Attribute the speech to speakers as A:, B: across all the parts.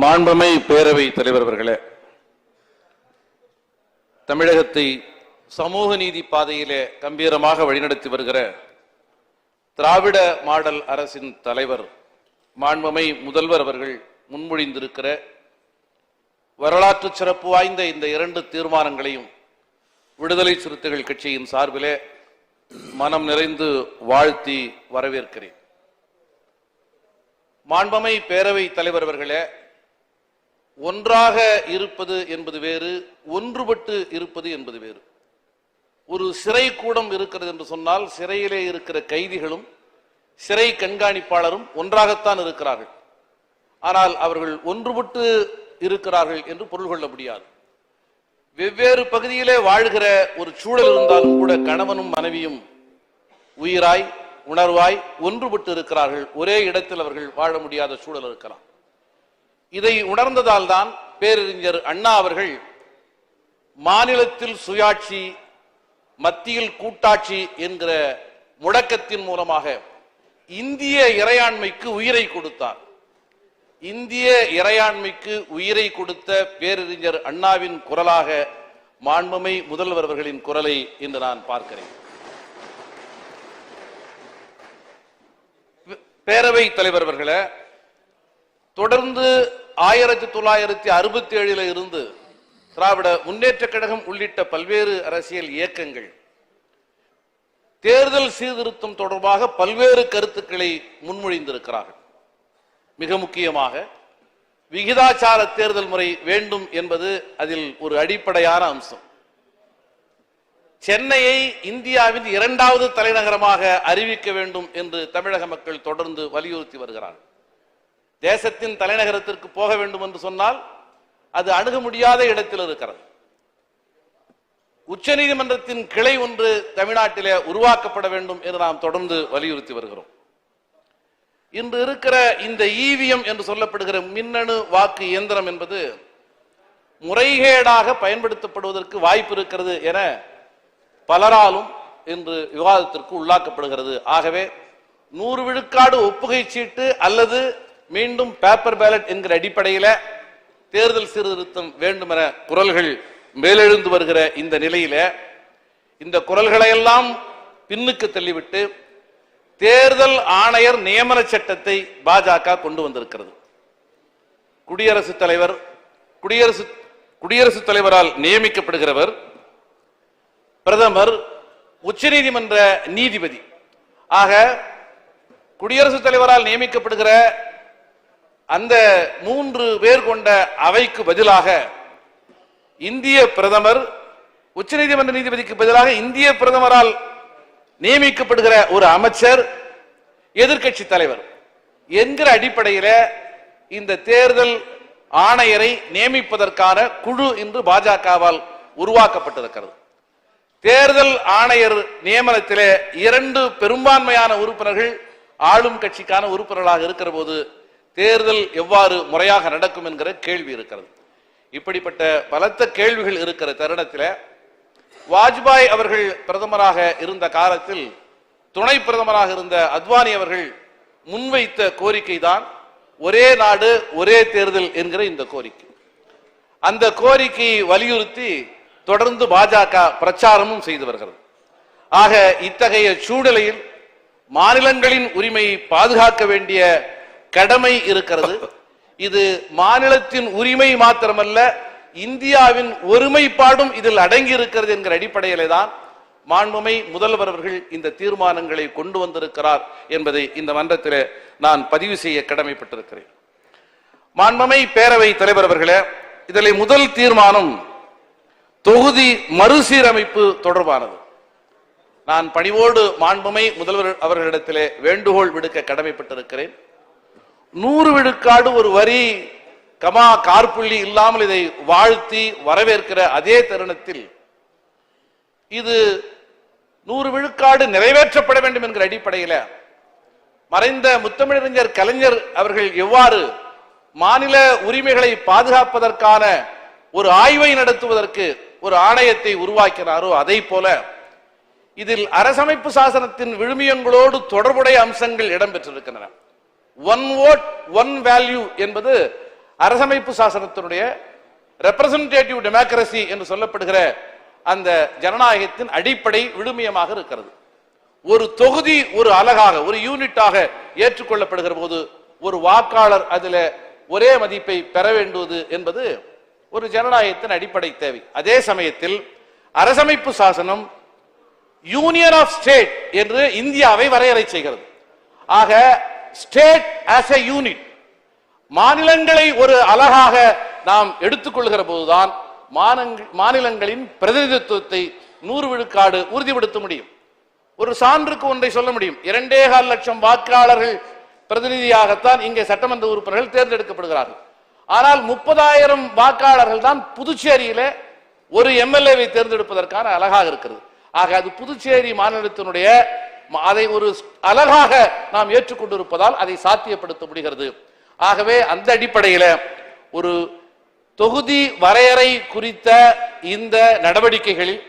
A: மாண்புமை பேரவை தலைவர் அவர்களே தமிழகத்தை சமூக நீதி பாதையிலே கம்பீரமாக வழிநடத்தி வருகிற திராவிட மாடல் அரசின் தலைவர் மாண்புமை முதல்வர் அவர்கள் முன்மொழிந்திருக்கிற வரலாற்று சிறப்பு வாய்ந்த இந்த இரண்டு தீர்மானங்களையும் விடுதலை சிறுத்தைகள் கட்சியின் சார்பிலே மனம் நிறைந்து வாழ்த்தி வரவேற்கிறேன். மாண்பமை பேரவை தலைவர் அவர்களே ஒன்றாக இருப்பது என்பது வேறு ஒன்றுபட்டு இருப்பது என்பது வேறு. ஒரு சிறை கூடம் இருக்கிறது என்று சொன்னால் சிறையிலே இருக்கிற கைதிகளும் சிறை கண்காணிப்பாளரும் ஒன்றாகத்தான் இருக்கிறார்கள். ஆனால் அவர்கள் ஒன்றுபட்டு இருக்கிறார்கள் என்று பொருள் கொள்ள முடியாது. வெவ்வேறு பகுதியிலே வாழ்கிற ஒரு சூழல் இருந்தாலும் கூட கணவனும் மனைவியும் உயிராய் உணர்வாய் ஒன்றுபட்டு இருக்கிறார்கள். ஒரே இடத்தில் அவர்கள் வாழ முடியாத சூழல் இருக்கலாம். இதை உணர்ந்ததால் தான் பேரறிஞர் அண்ணா அவர்கள் மாநிலத்தில் சுயாட்சி மத்தியில் கூட்டாட்சி என்கிற முழக்கத்தின் மூலமாக இந்திய இறையாண்மைக்கு உயிரை கொடுத்தார். இந்திய இறையாண்மைக்கு உயிரை கொடுத்த பேரறிஞர் அண்ணாவின் குரலாக மாண்புமை முதல்வர் அவர்களின் குரலை இன்று நான் பார்க்கிறேன். பேரவை தலைவர் அவர்களே தொடர்ந்து ஆயிரத்தி தொள்ளாயிரத்தி அறுபத்தி ஏழில் இருந்து திராவிட முன்னேற்ற கழகம் உள்ளிட்ட பல்வேறு அரசியல் இயக்கங்கள் தேர்தல் சீர்திருத்தம் தொடர்பாக பல்வேறு கருத்துக்களை முன்மொழிந்திருக்கிறார்கள். மிக முக்கியமாக விகிதாச்சார தேர்தல் முறை வேண்டும் என்பது அதில் ஒரு அடிப்படையான அம்சம். சென்னையை இந்தியாவின் இரண்டாவது தலைநகரமாக அறிவிக்க வேண்டும் என்று தமிழக மக்கள் தொடர்ந்து வலியுறுத்தி வருகிறார்கள். தேசத்தின் தலைநகரத்திற்கு போக வேண்டும் என்று சொன்னால் அது அணுக முடியாத இடத்தில் இருக்கிறது. உச்சநீதிமன்றத்தின் கிளை ஒன்று தமிழ்நாட்டிலே உருவாக்கப்பட வேண்டும் என்று நாம் தொடர்ந்து வலியுறுத்தி வருகிறோம். இன்று இருக்கிற இந்த ஈவிஎம் என்று சொல்லப்படுகிற மின்னணு வாக்கு இயந்திரம் என்பது முறைகேடாக பயன்படுத்தப்படுவதற்கு வாய்ப்பு இருக்கிறது என பலராலும் இன்று விவாதத்திற்கு உள்ளாக்கப்படுகிறது. ஆகவே நூறு விழுக்காடு ஒப்புகை சீட்டு அல்லது மீண்டும் பேப்பர் பேலட் என்கிற அடிப்படையில தேர்தல் சீர்திருத்தம் வேண்டும் என குரல்கள் மேலெழுந்து வருகிற இந்த நிலையில இந்த குரல்களையெல்லாம் பின்னுக்கு தள்ளிவிட்டு தேர்தல் ஆணையர் நியமன சட்டத்தை பாஜக கொண்டு வந்திருக்கிறது. குடியரசுத் தலைவர் குடியரசு குடியரசுத் தலைவரால் நியமிக்கப்படுகிறவர் பிரதமர் உச்சநீதிமன்ற நீதிபதி. ஆக குடியரசுத் தலைவரால் நியமிக்கப்படுகிற அந்த மூன்று பேர் கொண்ட அவைக்கு பதிலாக இந்திய பிரதமர் உச்சநீதிமன்ற நீதிபதிக்கு பதிலாக இந்திய பிரதமரால் நியமிக்கப்படுகிற ஒரு அமைச்சர் எதிர்க்கட்சி தலைவர். என்கிற அடிப்படையில இந்த தேர்தல் ஆணையரை நியமிப்பதற்கான குழு இன்று பாஜகவால் உருவாக்கப்பட்டிருக்கிறது. தேர்தல் ஆணையர் நியமனத்திலே இரண்டு பெரும்பான்மையான உறுப்பினர்கள் ஆளும் கட்சிக்கான உறுப்பினர்களாக இருக்கிற போது தேர்தல் எவ்வாறு முறையாக நடக்கும் என்கிற கேள்வி இருக்கிறது. இப்படிப்பட்ட பலத்த கேள்விகள் இருக்கிற தருணத்தில் வாஜ்பாய் அவர்கள் பிரதமராக இருந்த காலத்தில் துணை பிரதமராக இருந்த அத்வானி அவர்கள் முன்வைத்த கோரிக்கை தான் ஒரே நாடு ஒரே தேர்தல் என்கிற இந்த கோரிக்கை. அந்த கோரிக்கையை வலியுறுத்தி தொடர்ந்து பாஜக பிரச்சாரமும் செய்து வருகிறது. ஆக இத்தகைய சூழ்நிலையில் மாநிலங்களின் உரிமையை பாதுகாக்க வேண்டிய கடமை இருக்கிறது. இது மாநிலத்தின் உரிமை மாத்திரமல்ல இந்தியாவின் ஒருமைப்பாடும் இதில் அடங்கி இருக்கிறது என்கிற அடிப்படையிலே தான் மாண்புமை முதல்வர் அவர்கள் இந்த தீர்மானங்களை கொண்டு வந்திருக்கிறார் என்பதை இந்த மன்றத்தில் நான் பதிவு செய்ய கடமைப்பட்டிருக்கிறேன். மாண்புமை பேரவை தலைவர் அவர்களே இதில் முதல் தீர்மானம் தொகுதி மறுசீரமைப்பு தொடர்பானது. நான் பணிவோடு மாண்புமை முதல்வர் அவர்களிடத்திலே வேண்டுகோள் விடுக்க கடமைப்பட்டிருக்கிறேன். நூறு விழுக்காடு ஒரு வரி கமா கார்புள்ளி இல்லாமல் இதை வாழ்த்தி வரவேற்கிற அதே தருணத்தில் இது நூறு விழுக்காடு நிறைவேற்றப்பட வேண்டும் என்கிற அடிப்படையில மறைந்த முத்தமிழறிஞர் கலைஞர் அவர்கள் எவ்வாறு மாநில உரிமைகளை பாதுகாப்பதற்கான ஒரு ஆய்வை நடத்துவதற்கு ஒரு ஆணையத்தை உருவாக்கினாரோ அதை போல இதில் அரசமைப்பு சாசனத்தின் விழுமியங்களோடு தொடர்புடைய அம்சங்கள் இடம்பெற்றிருக்கின்றன. ஒன் ஓட் ஒன் வேல்யூ என்பது அரசமைப்பு சாசனத்தினுடைய ரெப்ரசன்டேட்டிவ் டெமோக்ரஸி என்று சொல்லப்படுகிற அந்த ஜனநாயகத்தின் அடிப்படை விழுமியமாக இருக்கிறது. ஒரு தொகுதி ஒரு அலகாக ஒரு யூனிட்டாக ஏற்றுக்கொள்ளப்படுகிற போது ஒரு வாக்காளர் அதில் ஒரே மதிப்பை பெற வேண்டுவது என்பது ஒரு ஜனநாயகத்தின் அடிப்படை தேவை. அதே சமயத்தில் அரசமைப்பு சாசனம் யூனியன் ஆஃப் ஸ்டேட் என்று இந்தியாவை வரையறை செய்கிறது. ஆக ஸ்டேட் ஆஸ் எ யூனிட் மாநிலங்களை ஒரு அழகாக நாம் எடுத்துக்கொள்கிற போதுதான் மாநிலங்களின் பிரதிநிதித்துவத்தை நூறு விழுக்காடு உறுதிப்படுத்த முடியும். ஒரு சான்றுக்கு ஒன்றை சொல்ல முடியும். இரண்டே கால் லட்சம் வாக்காளர்கள் பிரதிநிதியாகத்தான் இங்கே சட்டமன்ற உறுப்பினர்கள் தேர்ந்தெடுக்கப்படுகிறார்கள். ஆனால் முப்பதாயிரம் வாக்காளர்கள் தான் புதுச்சேரியில ஒரு எம்எல்ஏவை தேர்ந்தெடுப்பதற்கான அழகாக இருக்கிறது. ஆக அது புதுச்சேரி மாநிலத்தினுடைய அதை ஒரு அழகாக நாம் ஏற்றுக்கொண்டிருப்பதால் அதை சாத்தியப்படுத்த முடிகிறது. ஆகவே அந்த அடிப்படையில் ஒரு தொகுதி வரையறை குறித்த இந்த நடவடிக்கைகளில்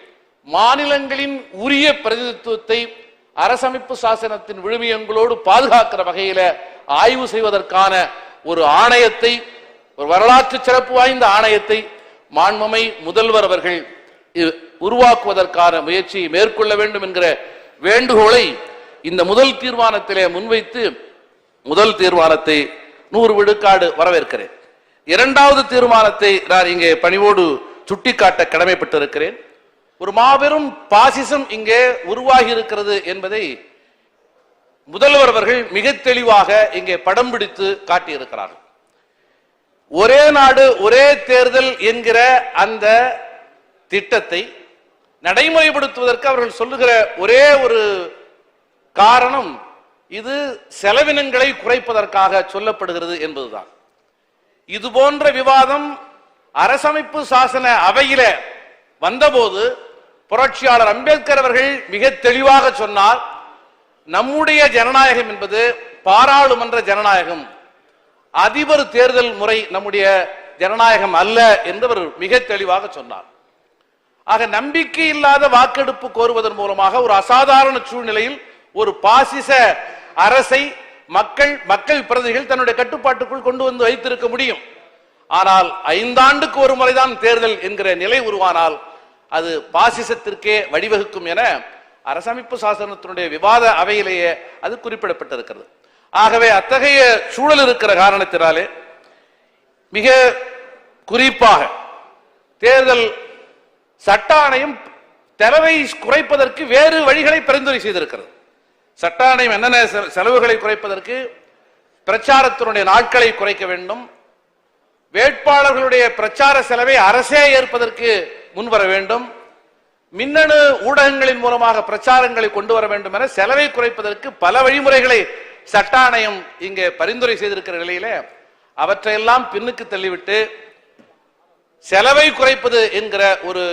A: மாநிலங்களின் உரிய பிரதிநிதித்துவத்தை அரசமைப்பு சாசனத்தின் விழுமியங்களோடு பாதுகாக்கிற வகையில் ஆய்வு செய்வதற்கான ஒரு ஆணையத்தை ஒரு வரலாற்று சிறப்பு வாய்ந்த ஆணையத்தை மாண்புமை முதல்வர் அவர்கள் உருவாக்குவதற்கான முயற்சியை மேற்கொள்ள வேண்டும் என்கிற வேண்டுகோளை இந்த முதல் தீர்மானத்திலே முன்வைத்து முதல் தீர்மானத்தை நூறு விழுக்காடு வரவேற்கிறேன். இரண்டாவது தீர்மானத்தை நான் இங்கே பணிவோடு சுட்டிக்காட்ட கடமைப்பட்டிருக்கிறேன். ஒரு மாபெரும் பாசிசம் இங்கே உருவாகி இருக்கிறது என்பதை முதல்வர் அவர்கள் மிக தெளிவாக இங்கே படம் பிடித்து காட்டியிருக்கிறார்கள். ஒரே நாடு ஒரே தேர்தல் என்கிற அந்த திட்டத்தை நடைமுறைப்படுத்துவதற்கு அவர்கள் சொல்லுகிற ஒரே ஒரு காரணம் இது செலவினங்களை குறைப்பதற்காக சொல்லப்படுகிறது என்பதுதான். இது போன்ற விவாதம் அரசமைப்பு சாசன அவையில வந்தபோது புரட்சியாளர் அம்பேத்கர் அவர்கள் மிக தெளிவாக சொன்னார் நம்முடைய ஜனநாயகம் என்பது பாராளுமன்ற ஜனநாயகம். அதிபர் தேர்தல் முறை நம்முடைய ஜனநாயகம் அல்ல என்று அவர் மிக தெளிவாக சொன்னார். ஆக நம்பிக்கை இல்லாத வாக்கெடுப்பு கோருவதன் மூலமாக ஒரு அசாதாரண சூழ்நிலையில் ஒரு பாசிச அரசை மக்கள் மக்கள் பிரதிகள் தன்னுடைய கட்டுப்பாட்டுக்குள் கொண்டு வந்து வைத்திருக்க முடியும். ஆனால் ஐந்தாண்டுக்கு ஒரு முறைதான் தேர்தல் என்கிற நிலை உருவானால் அது பாசிசத்திற்கே வழிவகுக்கும் என அரசமைப்பு சாசனத்தினுடைய விவாத அவையிலேயே அது குறிப்பிடப்பட்டிருக்கிறது. ஆகவே அத்தகைய சூழல் இருக்கிற காரணத்தினாலே மிக குறிப்பாக தேர்தல் சட்ட ஆணையம் செலவை குறைப்பதற்கு வேறு வழிகளை பரிந்துரை செய்திருக்கிறது. சட்ட ஆணையம் என்னென்ன செலவுகளை குறைப்பதற்கு பிரச்சாரத்தினுடைய நாட்களை குறைக்க வேண்டும். வேட்பாளர்களுடைய பிரச்சார செலவை அரசே ஏற்பதற்கு முன்வர வேண்டும். மின்னணு ஊடகங்களின் மூலமாக பிரச்சாரங்களை கொண்டு வர வேண்டும் என செலவை குறைப்பதற்கு பல வழிமுறைகளை சட்ட ஆணையம் இங்கே பரிந்துரை செய்திருக்கிற நிலையில அவற்றையெல்லாம் பின்னுக்கு தள்ளிவிட்டு செலவை குறைப்பது என்கிற ஒரு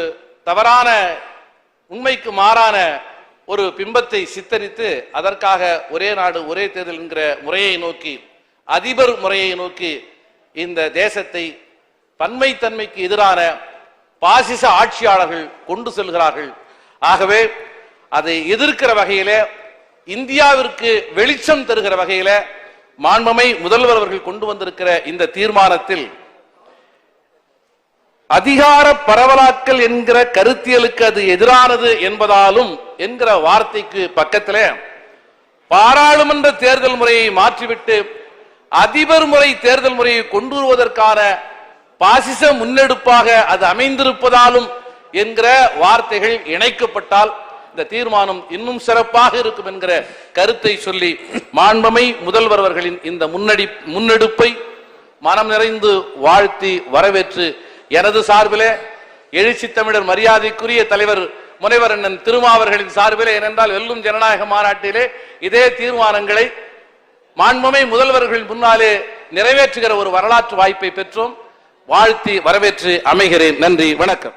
A: தவறான உண்மைக்கு மாறான ஒரு பிம்பத்தை சித்தரித்து அதற்காக ஒரே நாடு ஒரே தேர்தல் என்கிற முறையை நோக்கி அதிபர் முறையை நோக்கி இந்த தேசத்தை பன்மைத்தன்மைக்கு எதிரான பாசிச ஆட்சியாளர்கள் கொண்டு செல்கிறார்கள். ஆகவே அதை எதிர்க்கிற வகையில இந்தியாவிற்கு வெளிச்சம் தருகிற வகையில மாண்பமை முதல்வர் அவர்கள் கொண்டு வந்திருக்கிற இந்த தீர்மானத்தில் அதிகார பரவலாக்கல் என்கிற கருத்தியலுக்கு அது எதிரானது என்பதாலும் என்கிற வார்த்தைக்கு பக்கத்துல பாராளுமன்ற தேர்தல் முறையை மாற்றிவிட்டு அதிபர் முறை தேர்தல் முறையை கொண்டு வருவதற்கான பாசிச முன்னெடுப்பாக அது அமைந்திருப்பதாலும் என்கிற வார்த்தைகள் இணைக்கப்பட்டால் இந்த தீர்மானம் இன்னும் சிறப்பாக இருக்கும் என்கிற கருத்தை சொல்லி மாண்பமை முதல்வர் அவர்களின் இந்த முன்னடி முன்னெடுப்பை மனம் நிறைந்து வாழ்த்தி வரவேற்று எனது சார்பிலே எழுச்சி தமிழர் மரியாதைக்குரிய தலைவர் முனைவர் அண்ணன் திருமாவர்களின் சார்பிலே ஏனென்றால் வெல்லும் ஜனநாயக மாநாட்டிலே இதே தீர்மானங்களை மாண்புமை முதல்வர்களின் முன்னாலே நிறைவேற்றுகிற ஒரு வரலாற்று வாய்ப்பை பெற்றோம். வாழ்த்தி வரவேற்று அமைகிறேன். நன்றி. வணக்கம்.